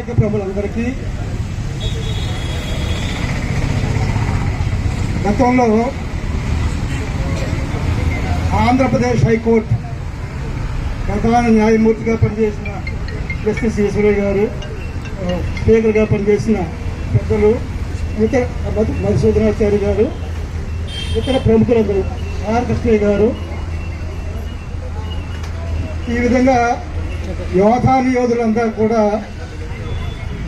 నాయక ప్రభులందరికీ గతంలో ఆంధ్రప్రదేశ్ హైకోర్టు ప్రధాన న్యాయమూర్తిగా పనిచేసిన జస్టిస్ ఈశ్వరయ్య గారు స్పీకర్గా పనిచేసిన పెద్దలు ఇతర మధు మధుసూదనాచారి గారు ఇతర ప్రముఖులందరూ ఆర్ కృష్ణయ్య గారు. ఈ విధంగా యోధాని యోధులంతా కూడా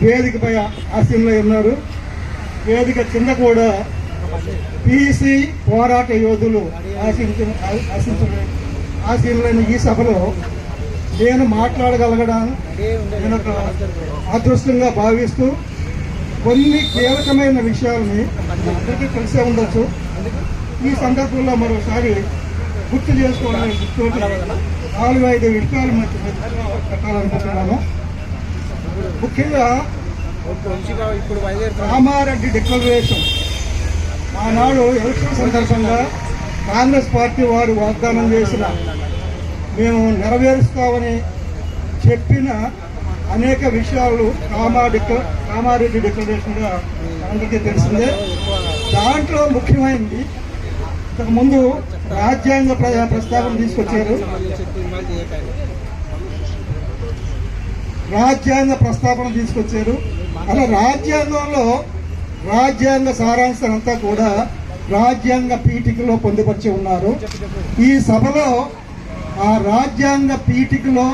వేదికపై ఆశీనులై ఉన్నారు. వేదిక కింద కూడా పీసీ పోరాట యోధులు ఆశించిన ఆశించిన ఆశీనులైన ఈ సభలో నేను మాట్లాడగలగడం? నేను ఒక అదృష్టంగా భావిస్తూ కొన్ని కీలకమైన విషయాలని అందరికీ తెలిసే ఉండొచ్చు. ఈ సందర్భంలో మరోసారి గుర్తు చేసుకోవడానికి నాలుగు ఐదు విషయాలు మధ్య పెట్టాలనుకుంటున్నాను ముఖ్యంగా ఇప్పుడు రామారెడ్డి డిక్లరేషన్. ఆనాడు ఎలక్షన్ సందర్భంగా కాంగ్రెస్ పార్టీ వారు వాగ్దానం చేసిన మేము నెరవేరుస్తామని చెప్పిన అనేక విషయాలు రామా డిక్ల రామారెడ్డి డిక్లరేషన్గా అందరికీ తెలిసిందే. దాంట్లో ముఖ్యమైనది ఇంతకుముందు రాజ్యాంగ ప్ర- ప్రస్తావన తీసుకొచ్చారు. రాజ్యాంగ ప్రస్తావన తీసుకొచ్చారు. అలా రాజ్యాంగంలో రాజ్యాంగ సారాంశం అంతా కూడా రాజ్యాంగ పీఠికలో పొందుపరిచి ఉన్నారు. ఈ సభలో ఆ రాజ్యాంగ పీఠికలో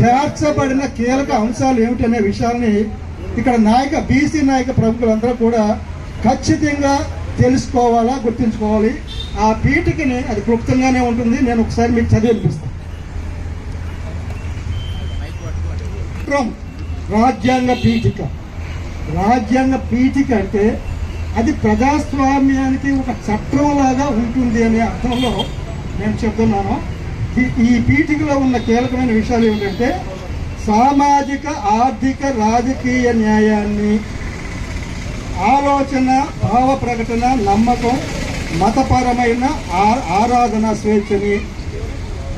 చేర్చబడిన కీలక అంశాలు ఏమిటనే విషయాన్ని ఇక్కడ నాయక బీసీ నాయక ప్రముఖులందరూ కూడా ఖచ్చితంగా తెలుసుకోవాలా గుర్తుంచుకోవాలి. ఆ పీఠికని అది క్లుప్తంగానే ఉంటుంది. నేను ఒకసారి మీకు చదివి వినిపిస్తాను రాజ్యాంగ పీఠిక. రాజ్యాంగ పీఠిక అంటే అది ప్రజాస్వామ్యానికి ఒక చట్టం లాగా ఉంటుంది అనే అర్థంలో నేను చెప్తున్నాను. ఈ- ఈ పీఠికలో ఉన్న కీలకమైన విషయాలు ఏమిటంటే సామాజిక ఆర్థిక రాజకీయ న్యాయాన్ని ఆలోచన భావ ప్రకటన నమ్మకం మతపరమైన ఆ- ఆరాధన స్వేచ్ఛని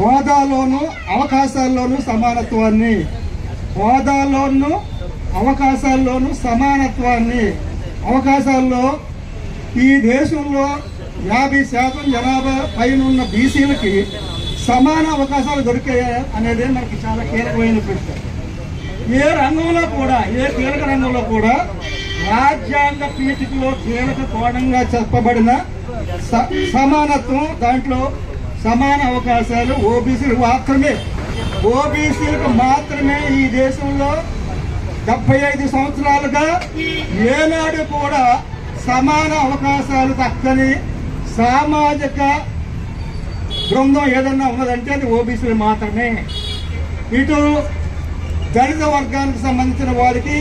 హోదాలోనూ అవకాశాల్లోనూ సమానత్వాన్ని హోదాల్లోనూ అవకాశాల్లోనూ సమానత్వాన్ని అవకాశాల్లో ఈ దేశంలో యాభై శాతం జనాభా పైన ఉన్న బీసీలకి సమాన అవకాశాలు దొరికాయా అనేది మనకి చాలా కీలకమైన ప్రశ్న. ఏ రంగంలో కూడా ఏ కీలక రంగంలో కూడా రాజ్యాంగ పీఠికలో కీలక కోణంగా చెప్పబడిన స- సమానత్వం దాంట్లో సమాన అవకాశాలు ఓబీసీలు మాత్రమే. ఓబీసీలకు మాత్రమే ఈ దేశంలో డెబ్బై ఐదు సంవత్సరాలుగా ఏనాడు కూడా సమాన అవకాశాలు దక్కని సామాజిక బృందం ఏదన్నా ఉన్నదంటే అది ఓబీసీలు మాత్రమే. ఇటు దళిత వర్గానికి సంబంధించిన వారికి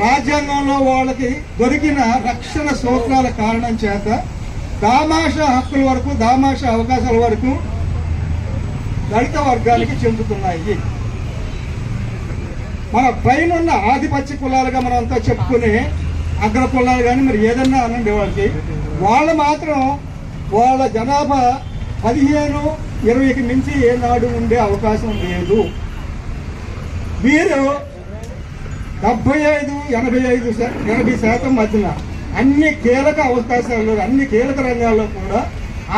రాజ్యాంగంలో వాళ్ళకి దొరికిన రక్షణ సూత్రాల కారణం చేత దామాష హక్కుల వరకు దామాష అవకాశాల వరకు దళిత వర్గానికి చెందుతున్నాయి. మన పైన ఉన్న ఆధిపత్య కులాలుగా మనం అంతా చెప్పుకునే అగ్ర కులాలు కానీ మరి ఏదన్నా అనండి వాళ్ళకి వాళ్ళు మాత్రం వాళ్ళ జనాభా పదిహేను ఇరవైకి మించి ఏనాడు ఉండే అవకాశం లేదు. వీరు డెబ్బై ఐదు ఎనభై ఐదు ఎనభై శాతం మధ్యన అన్ని కీలక అవకాశాల్లో అన్ని కీలక రంగాల్లో కూడా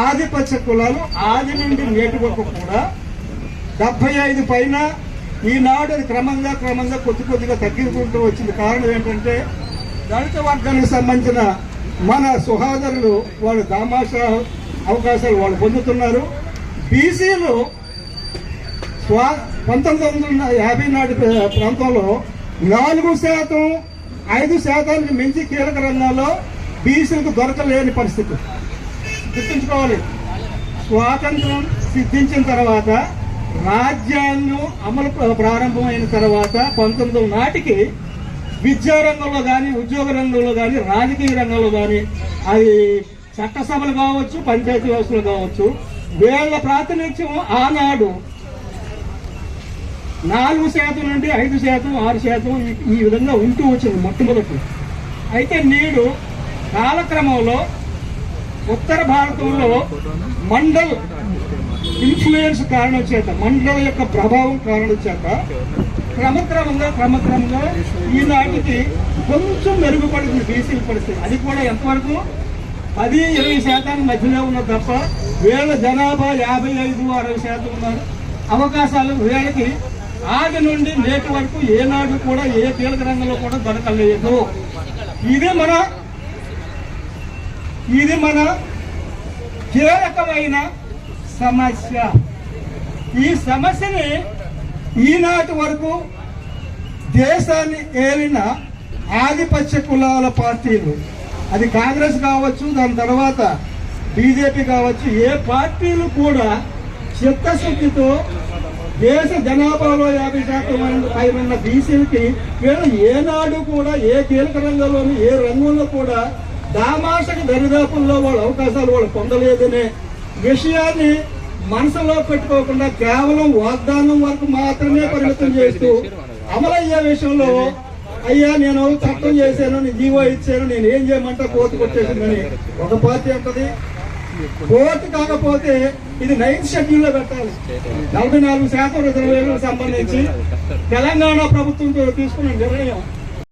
ఆదిపత్య కులాలు ఆది నుండి నేటి వరకు కూడా డెబ్బై ఐదు పైన ఈనాడు అది క్రమంగా క్రమంగా కొద్ది కొద్దిగా తగ్గించుకుంటూ వచ్చింది. కారణం ఏంటంటే దళిత వర్గానికి సంబంధించిన మన సుహాదరులు వాళ్ళు దామాషా అవకాశాలు వాళ్ళు పొందుతున్నారు. బీసీలు స్వా పంతొమ్మిది వందల యాభై నాటి ప్రాంతంలో నాలుగు శాతం ఐదు శాతానికి మించి కీలక రంగాల్లో బీసీలకు దొరకలేని పరిస్థితి. గుర్తుంచుకోవాలి. స్వాతంత్రం సిద్ధించిన తర్వాత రాజ్యాంగం అమలు ప్రారంభమైన తర్వాత పంతొమ్మిది నాటికి విద్యా రంగంలో కానీ ఉద్యోగ రంగంలో కానీ రాజకీయ రంగంలో కానీ అది చట్టసభలు కావచ్చు పంచాయతీ వ్యవస్థలు కావచ్చు వీళ్ళ ప్రాతినిధ్యం ఆనాడు నాలుగు శాతం నుండి ఐదు శాతం ఆరు శాతం ఈ- ఈ విధంగా ఉంటూ వచ్చింది మొట్టమొదటి. అయితే నేడు కాలక్రమంలో ఉత్తర భారతంలో మండల్ ఇన్ఫ్లుయెన్స్ కారణం చేత మండల యొక్క ప్రభావం కారణం చేత క్రమక్రమంగా క్రమక్రమంగా ఈనాటికి కొంచెం మెరుగుపడుతుంది బీసీల పరిస్థితి. అది కూడా ఎంతవరకు? పది ఇరవై శాతానికి మధ్యలో ఉన్న తప్ప వేల జనాభా యాభై ఐదు అరవై శాతం ఉన్నారు. అవకాశాలు వేళకి ఆది నుండి నేటి వరకు ఏనాడు కూడా ఏ కీలక రంగంలో కూడా దొరకలేదు. ఇదే మన ఇది మన కీలకమైన సమస్య. ఈ సమస్యని ఈనాటి వరకు దేశాన్ని ఏలిన ఆధిపత్య కులాల పార్టీలు. అది కాంగ్రెస్ కావచ్చు దాని తర్వాత బీజేపీ కావచ్చు ఏ పార్టీలు కూడా చిత్తశుద్ధితో దేశ జనాభాలో యాభై శాతం పైన ఉన్న బీసీలకి వీళ్ళు ఏనాడు కూడా ఏ కీలక రంగంలోనూ ఏ రంగంలో కూడా దామాషకు దరిదాపుల్లో వాళ్ళ అవకాశాలు వాళ్ళు పొందలేదనే విషయాన్ని మనసులో పెట్టుకోకుండా కేవలం వాగ్దానం వరకు మాత్రమే పరిమితం చేస్తూ అమలయ్యే విషయంలో అయ్యా నేను చట్టం చేశాను నేను జీవో ఇచ్చాను నేను ఏం చేయమంటా కోర్టు వచ్చేసిందని ఒక పార్టీ అంటది. కోర్టు కాకపోతే ఇది నైన్త్ షెడ్యూల్లో పెట్టాలి. నలభై నాలుగు శాతం రిజర్వేషన్లకు సంబంధించి తెలంగాణ ప్రభుత్వం తీసుకున్న నిర్ణయం.